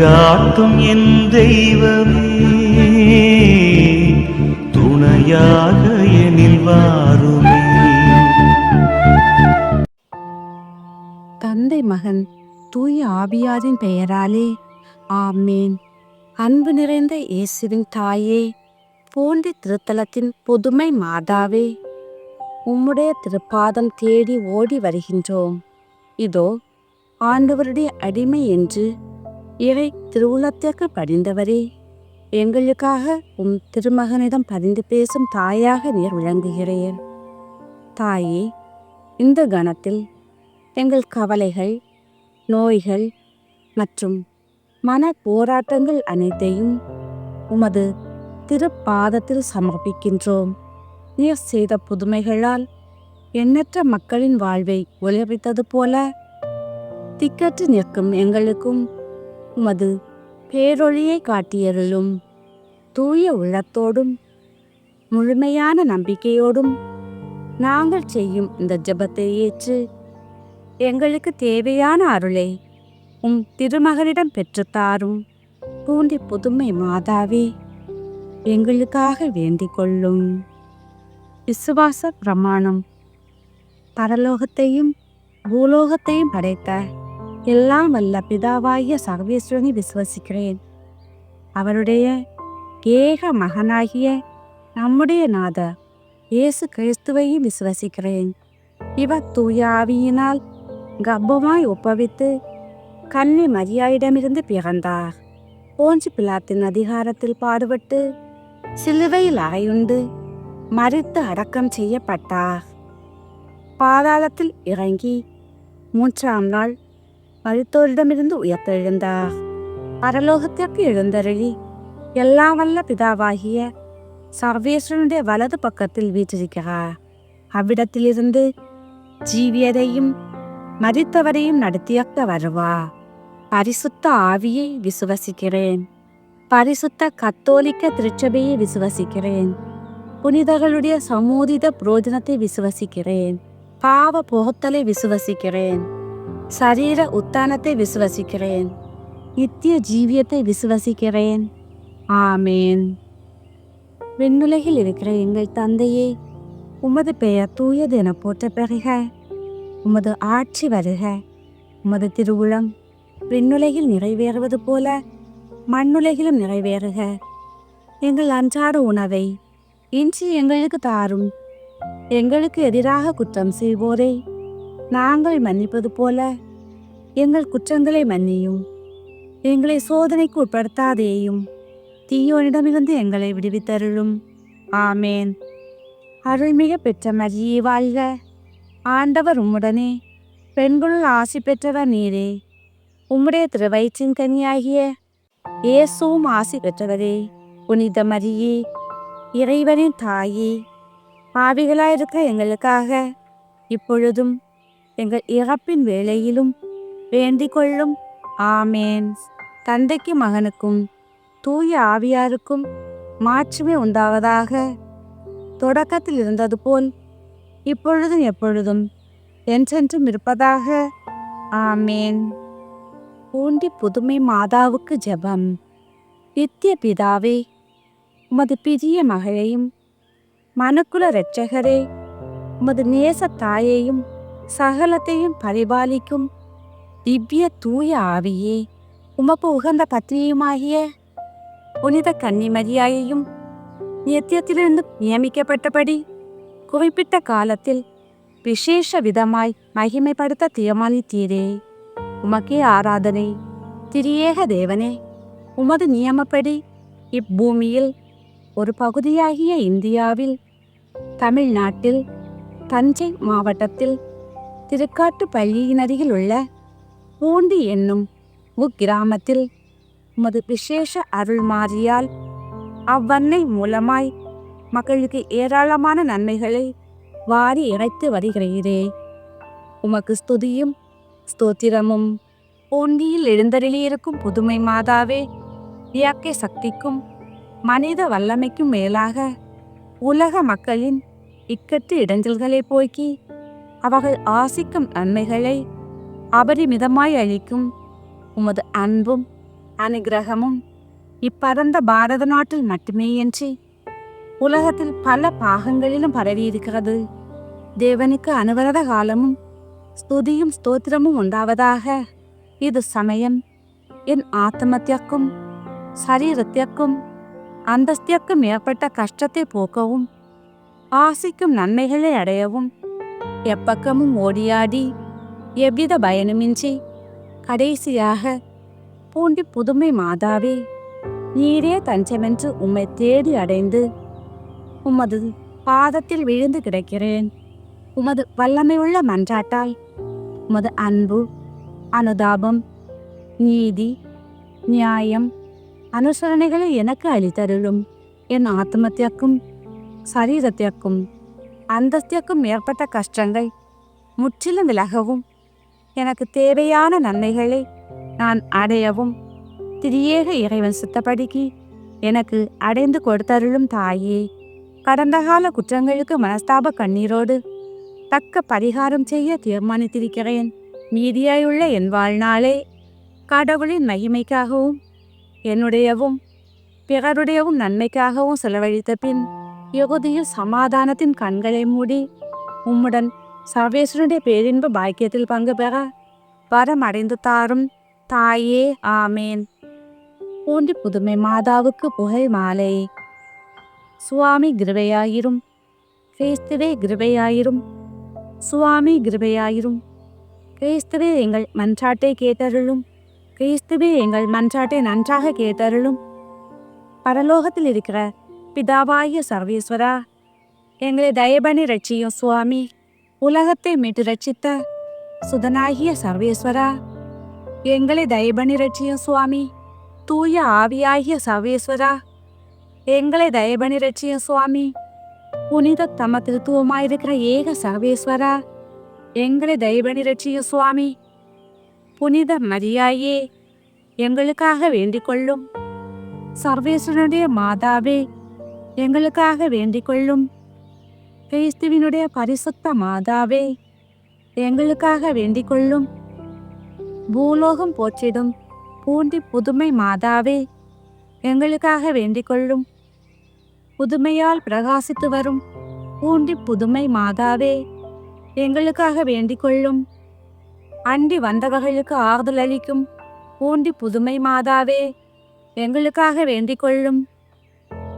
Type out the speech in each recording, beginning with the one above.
வழிகாட்டும் என் தெய்வமே துணையாக எனில் வாருமே. தந்தை மகன் தூய ஆபியாரின் பெயராலே ஆமேன். அன்பு நிறைந்த இயேசுவின் தாயே போன்றி திருத்தலத்தின் புதுமை மாதாவே உம்முடைய திருப்பாதம் தேடி ஓடி வருகின்றோம். இதோ ஆண்டவருடைய அடிமை என்று இவை திருவுலத்திற்கு படிந்தவரே. எங்களுக்காக உம் திருமகனிடம் பரிந்து பேசும் தாயாக நீர் விளங்குகிறேன் தாயே இந்த கணத்தில் எங்கள் கவலைகள் நோய்கள் மற்றும் மன போராட்டங்கள் அனைத்தையும் உமது திருப்பாதத்தில் சமர்ப்பிக்கின்றோம். நீர் செய்த புதுமைகளால் எண்ணற்ற மக்களின் வாழ்வை ஒளிவித்தது போல திக்கற்று நிற்கும் எங்களுக்கும் உமது பேரொழியை காட்டியருளும் தூய உள்ளத்தோடும் முழுமையான நம்பிக்கையோடும் நாங்கள் செய்யும் இந்த ஜெபத்தை ஏற்று எங்களுக்கு தேவையான அருளை உம் திருமகனிடம் பெற்றுத்தாரும் பூண்டி புதுமை மாதாவே எங்களுக்காக வேண்டிக் கொள்ளும். விசுவாச பிரமாணம். பரலோகத்தையும் பூலோகத்தையும் படைத்த எல்லாம் வல்ல பிதாவாகிய சர்வேஸ்வரனை விசுவசிக்கிறேன் அவருடைய ஏக மகனாகிய நம்முடைய நாதர் இயேசு கிறிஸ்துவையும் விசுவசிக்கிறேன் இவர் தூயாவியினால் கர்ப்பமாய் ஒப்பவித்து கன்னி மரியாயிடமிருந்து பிறந்தார் போஞ்சு பிளாத்தின் அதிகாரத்தில் பாடுபட்டு சிலுவையில் அறையுண்டு மறித்து அடக்கம் செய்யப்பட்டார் பாதாளத்தில் இறங்கி மூன்றாம் நாள் மருத்துவரிடமிருந்து உயர்த்தெழுந்தார் பரலோகத்திற்கு எழுந்தருளி எல்லா வல்ல பிதாவாகிய சர்வேஸ்வரனுடைய வலது பக்கத்தில் வீற்றிருக்கிறார் அவ்விடத்திலிருந்து ஜீவியரையும் மரித்தவரையும் நடத்தியக்க வருவா பரிசுத்த ஆவியை விசுவசிக்கிறேன் பரிசுத்த கத்தோலிக்க திருச்சபையை விசுவசிக்கிறேன் புனிதர்களுடைய சமூதித புரோஜனத்தை விசுவசிக்கிறேன் பாவ புகத்தலை விசுவசிக்கிறேன் சரீர உத்தானத்தை விசுவசிக்கிறேன் நித்திய ஜீவியத்தை விசுவசிக்கிறேன் ஆமேன் விண்ணுலகில் இருக்கிற எங்கள் தந்தையே உமது பெயர் தூயது என போற்ற பெறுக உமது ஆட்சி வருக உமது திருவுளம் விண்ணுலகில் நிறைவேறுவது போல மண்ணுலகிலும் நிறைவேறுக எங்கள் அன்றாட உணவை இன்று எங்களுக்கு தாரும் எங்களுக்கு எதிராக குற்றம் செய்வோரை நாங்கள் மன்னிப்பது போல எங்கள் குற்றங்களை மன்னியும். எங்களை சோதனைக்கு உட்படுத்தாதேயும் தீயோனிடமிருந்து எங்களை விடுவித்தருளும். ஆமேன். அருள்மிக பெற்ற மரியே வாழ்க. ஆண்டவர் உம்முடனே பெண்களுள் ஆசி பெற்றவர் நீரே. உம்முடைய திருவயிற்றின் கனியாகிய இயேசுவும் ஆசி பெற்றவரே. புனித மரியே இறைவனின் தாயே பாவிகளாயிருக்க எங்களுக்காக இப்பொழுதும் எங்கள் இறப்பின் வேளையிலும் வேண்டிக் கொள்ளும் ஆமேன். தந்தைக்கு மகனுக்கும் தூய ஆவியாருக்கும் மாற்றுமே உண்டாவதாக. தொடக்கத்தில் இருந்தது போல் இப்பொழுதும் எப்பொழுதும் என்றென்றும் இருப்பதாக. ஆமேன். பூண்டி புதுமை மாதாவுக்கு ஜெபம். நித்திய பிதாவே உமது பிரிய மகளையும் மனுக்குல இரட்சகரே உமது நேச தாயையும் சகலத்தையும் பரிபாலிக்கும் திவ்ய தூய ஆவியே உமக்கு உகந்த பத்னியுமாகிய புனித கன்னிமரியாயையும் நித்தியத்திலிருந்து நியமிக்கப்பட்டபடி குறிப்பிட்ட காலத்தில் விசேஷ விதமாய் மகிமைப்படுத்த தீர்மானித்தீரே உமக்கே ஆராதனை திரியேக தேவனே உமது நியமப்படி இப்பூமியில் ஒரு பகுதியாகிய இந்தியாவில் தமிழ்நாட்டில் தஞ்சை மாவட்டத்தில் திருக்காட்டு பள்ளியினருகில் உள்ள பூண்டி என்னும் உக்கிராமத்தில் உமது விசேஷ அருள்மாரியால் அவ்வன்னை மூலமாய் மக்களுக்கு ஏராளமான நன்மைகளை வாரி இறைத்து வருகிறீரே. உமக்கு ஸ்துதியும் ஸ்தோத்திரமும் பூண்டியில் எழுந்தருளியிருக்கும் புதுமை மாதாவே இயற்கை சக்திக்கும் மனித வல்லமைக்கும் மேலாக உலக மக்களின் இக்கட்டு இடைஞ்சல்களை போக்கி அவர்கள் ஆசிக்கும் நன்மைகளை அபரிமிதமாய் அளிக்கும் உமது அன்பும் அனுகிரகமும் இப்பரந்த பாரத நாட்டில் மட்டுமேயன்றி உலகத்தில் பல பாகங்களிலும் பரவியிருக்கிறது. தேவனுக்கு அனுவரத காலமும் ஸ்துதியும் ஸ்தோத்திரமும் உண்டாவதாக இது சமயம். என் ஆத்மத்தியக்கும் சரீரத்திற்கும் அந்தஸ்திற்கும் ஏற்பட்ட கஷ்டத்தை போக்கவும் ஆசிக்கும் நன்மைகளை அடையவும் எப்பக்கமும் ஓடியாடி எவ்வித பயனுமின்றி கடைசியாக பூண்டி புதுமை மாதாவே நீரே தஞ்சமென்று உம்மை தேடி அடைந்து உமது பாதத்தில் விழுந்து கிடக்கிறேன். உமது வல்லமையுள்ள மன்றாட்டால் உமது அன்பு அனுதாபம் நீதி நியாயம் அனுசரணைகளை எனக்கு அளித்தருளும். என் ஆத்மத்திற்கும் சரீரத்திற்கும் அந்தஸ்திற்கும் ஏற்பட்ட கஷ்டங்கள் முற்றிலும் விலகவும் எனக்கு தேவையான நன்மைகளை நான் அடையவும் திரியேக இறைவன் சித்தப்படிக்கு எனக்கு அடைந்து கொடுத்தருளும் தாயே. கடந்த கால குற்றங்களுக்கு மனஸ்தாப கண்ணீரோடு தக்க பரிகாரம் செய்ய தீர்மானித்திருக்கிறேன். மீதியாயுள்ள என் வாழ்நாளே கடவுளின் மகிமைக்காகவும் என்னுடையவும் பிறருடையவும் நன்மைக்காகவும் செலவழித்த பின் யுகதியில் சமாதானத்தின் கண்களை மூடி உம்முடன் சர்வேஸ்வரனுடைய பேரின்ப பாக்கியத்தில் பங்கு பெற வரம் அடைந்து தாரும் தாயே ஆமேன் பூண்டி புதுமை மாதாவுக்கு புகை மாலை சுவாமி கிருபையாயிரும் கிறிஸ்துவே கிருபையாயிரும் சுவாமி கிருபையாயிரும் கிறிஸ்துவே எங்கள் மன்றாட்டை கேட்டருளும் கிறிஸ்துவே எங்கள் மன்றாட்டை நன்றாக கேட்டருளும் பரலோகத்தில் இருக்கிற பிதாவாகிய சர்வேஸ்வரா எங்களை தயபணி ரட்சியும் சுவாமி உலகத்தை மீட்டு ரட்சித்த சுதனாகிய சர்வேஸ்வரா எங்களை தயபணி ரட்சியும் சுவாமி தூய ஆவியாகிய சர்வேஸ்வரா எங்களை தயபணி ரட்சியும் சுவாமி புனித தம திருத்துவமாயிருக்கிற ஏக சர்வேஸ்வரா எங்களை தயபணி ரட்சியும் சுவாமி புனித மரியாயே எங்களுக்காக வேண்டிக் கொள்ளும் சர்வேஸ்வரனுடைய மாதாவே எங்களுக்காக வேண்டிக் கொள்ளும் கிறிஸ்துவினுடைய பரிசுத்த மாதாவே எங்களுக்காக வேண்டிக் கொள்ளும் பூலோகம் போற்றிடும் பூண்டி புதுமை மாதாவே எங்களுக்காக வேண்டிக் கொள்ளும் புதுமையால் பிரகாசித்து வரும் பூண்டி புதுமை மாதாவே எங்களுக்காக வேண்டிக் கொள்ளும் அண்டி வந்தவர்களுக்கு ஆறுதல் அளிக்கும் பூண்டி புதுமை மாதாவே எங்களுக்காக வேண்டிக் கொள்ளும்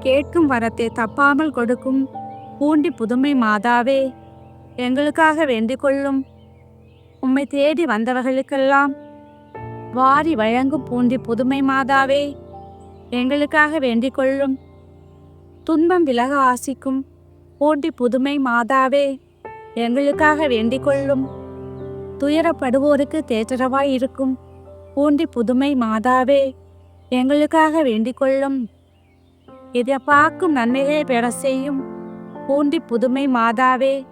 கேட்கும் வரத்தை தப்பாமல் கொடுக்கும். பூண்டி புதுமை மாதாவே எங்களுக்காக வேண்டிக் கொள்ளும். உம்மை தேடி வந்தவர்களுக்கெல்லாம் வாரி வழங்கும் பூண்டி புதுமை மாதாவே எங்களுக்காக வேண்டிக் கொள்ளும். துன்பம் விலக ஆசிக்கும் பூண்டி புதுமை மாதாவே எங்களுக்காக வேண்டிக் கொள்ளும். துயரப்படுவோருக்கு தேற்றரவாய் இருக்கும் பூண்டி புதுமை மாதாவே எங்களுக்காக வேண்டிக் கொள்ளும். எதிர்பார்க்கும் நன்மைகளை பெற செய்யும். பூண்டி புதுமை மாதாவே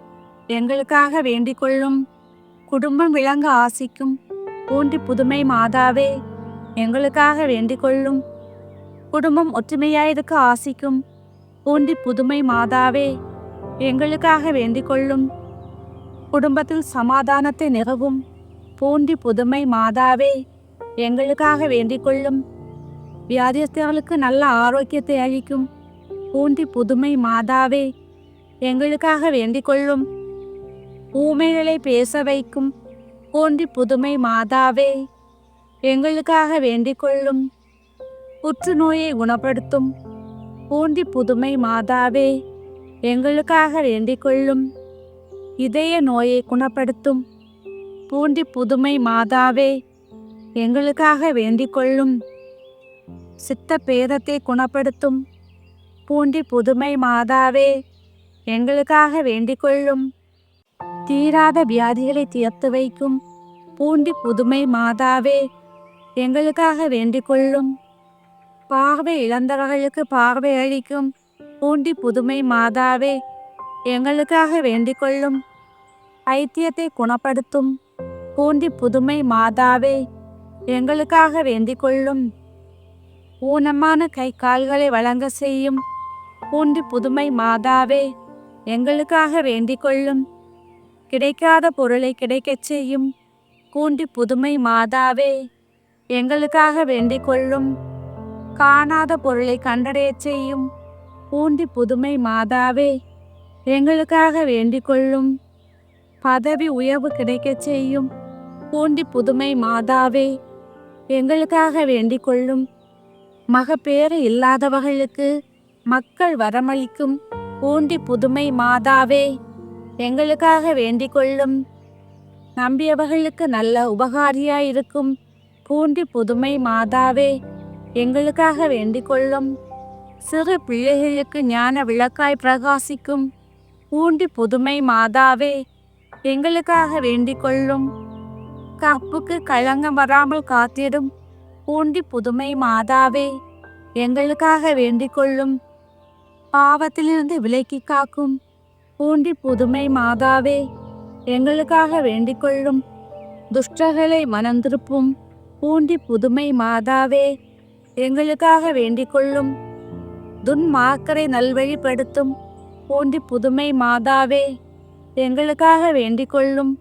எங்களுக்காக வேண்டிக் கொள்ளும். குடும்பம் விளங்க ஆசிக்கும். பூண்டி புதுமை மாதாவே எங்களுக்காக வேண்டிக் கொள்ளும். குடும்பம் ஒற்றுமையாயிருக்க ஆசிக்கும். பூண்டி புதுமை மாதாவே எங்களுக்காக வேண்டிக் கொள்ளும். குடும்பத்தில் சமாதானத்தை நிறவும். பூண்டி புதுமை மாதாவே எங்களுக்காக வேண்டிக் கொள்ளும். வியாதியஸ்தர்களுக்கு நல்ல ஆரோக்கியத்தை அளிக்கும். பூண்டி புதுமை மாதாவே எங்களுக்காக வேண்டிக் கொள்ளும் ஊமைகளை பேச வைக்கும். பூண்டி புதுமை மாதாவே எங்களுக்காக வேண்டிக் கொள்ளும் புற்றுநோயை குணப்படுத்தும். பூண்டி புதுமை மாதாவே எங்களுக்காக வேண்டிக் கொள்ளும் இதய நோயை குணப்படுத்தும். பூண்டி புதுமை மாதாவே எங்களுக்காக வேண்டிக் கொள்ளும் சித்த பேதத்தை குணப்படுத்தும் பூண்டி புதுமை மாதாவே எங்களுக்காக வேண்டிக் கொள்ளும் தீராத வியாதிகளை தீர்த்து வைக்கும் பூண்டி புதுமை மாதாவே எங்களுக்காக வேண்டிக் கொள்ளும் பார்வை இழந்தவர்களுக்கு பார்வை அளிக்கும் பூண்டி புதுமை மாதாவே எங்களுக்காக வேண்டிக் கொள்ளும் ஐத்தியத்தை குணப்படுத்தும் பூண்டி புதுமை மாதாவே எங்களுக்காக வேண்டிக் கொள்ளும் ஊனமான கை கால்களை வழங்க செய்யும். பூண்டி புதுமை மாதாவே எங்களுக்காக வேண்டிக் கொள்ளும். கிடைக்காத பொருளை கிடைக்கச் செய்யும். கூண்டி புதுமை மாதாவே எங்களுக்காக வேண்டிக் கொள்ளும். காணாத பொருளை கண்டடையச் செய்யும். பூண்டி புதுமை மாதாவே எங்களுக்காக வேண்டிக் கொள்ளும். பதவி உயர்வு கிடைக்கச் செய்யும். பூண்டி புதுமை மாதாவே எங்களுக்காக வேண்டிக் கொள்ளும். மகப்பேறு இல்லாதவர்களுக்கு மக்கள் வரமளிக்கும் பூண்டி புதுமை மாதாவே எங்களுக்காக வேண்டிக் கொள்ளும். நம்பியவர்களுக்கு நல்ல உபகாரியாயிருக்கும் பூண்டி புதுமை மாதாவே எங்களுக்காக வேண்டிக் கொள்ளும். சிறு பிள்ளைகளுக்கு ஞான விளக்காய் பிரகாசிக்கும் பூண்டி புதுமை மாதாவே எங்களுக்காக வேண்டிக் கொள்ளும். கப்புக்கு களங்கம் வராமல் காத்திடும் பூண்டி புதுமை மாதாவே எங்களுக்காக வேண்டிக் கொள்ளும் பாவத்திலிருந்து விலக்கி காக்கும். பூண்டி புதுமை மாதாவே எங்களுக்காக வேண்டிக் கொள்ளும் துஷ்டர்களை மனந்திருப்பும் பூண்டி புதுமை மாதாவே எங்களுக்காக வேண்டிக் கொள்ளும் துன்மாக்கரை நல்வழிப்படுத்தும். பூண்டி புதுமை மாதாவே எங்களுக்காக வேண்டிக் கொள்ளும்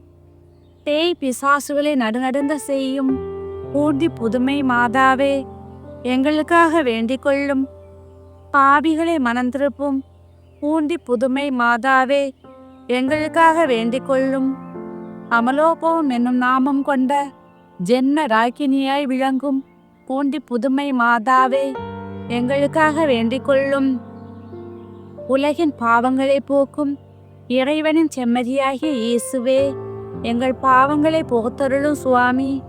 தேய் பிசாசுகளை நடுநடுங்க செய்யும். பூண்டி புதுமை மாதாவே எங்களுக்காக வேண்டிக் கொள்ளும் பாவிகளை மனந்திருப்பும் பூண்டி புதுமை மாதாவே எங்களுக்காக வேண்டிக் கொள்ளும் அமலோபம் என்னும் நாமம் கொண்ட ஜென்ம ராக்கினியாய் விளங்கும் பூண்டி புதுமை மாதாவே எங்களுக்காக வேண்டிக் கொள்ளும் உலகின் பாவங்களை போக்கும் இறைவனின் செம்மதியாகிய இயேசுவே எங்கள் பாவங்களை போத்தருளும் சுவாமி.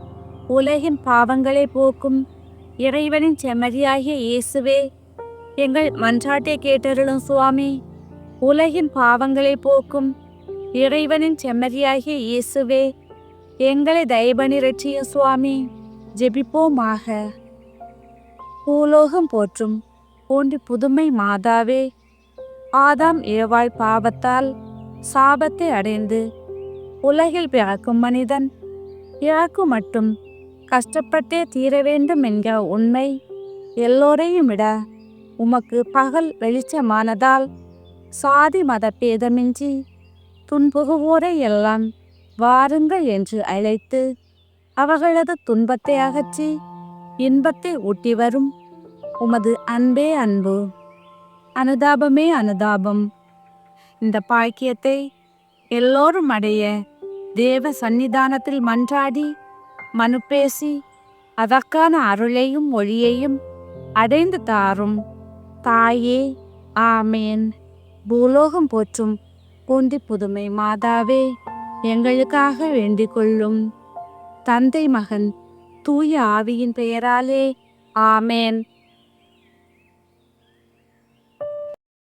உலகின் பாவங்களை போக்கும் இறைவனின் செம்மதியாகிய இயேசுவே எங்கள் மன்றாட்டை கேட்டருளும் சுவாமி. உலகின் பாவங்களை போக்கும் இறைவனின் செம்மதியாகிய இயேசுவே எங்களை தயபணி ரட்சிய சுவாமி. ஜெபிப்போமாக. பூலோகம் போற்றும் போன்று புதுமை மாதாவே ஆதாம் ஏவாள் பாவத்தால் சாபத்தை அடைந்து உலகில் பிறக்கும் மனிதன் இறக்கு மட்டும் கஷ்டப்பட்டே தீர வேண்டும் என்கிற உண்மை. எல்லோரையும் விட உமக்கு பகல் வெளிச்சமானதால் சாதி மத பேதமின்றி துன்புகுவோரை எல்லாம் வாருங்கள் என்று அழைத்து அவர்களது துன்பத்தை அகற்றி இன்பத்தை ஊட்டி வரும் உமது அன்பே அன்பு. அனுதாபமே அனுதாபம். இந்த பாக்கியத்தை எல்லோரும் அடைய தேவ சந்நிதானத்தில் மன்றாடி மனு பேசி அதற்கான அருளையும் ஒளியையும் அடைந்து தாரும் தாயே ஆமேன் பூலோகம் போற்றும் பூண்டி புதுமை மாதாவே எங்களுக்காக வேண்டிக் கொள்ளும் தந்தை மகன் தூய ஆவியின் பெயராலே ஆமேன்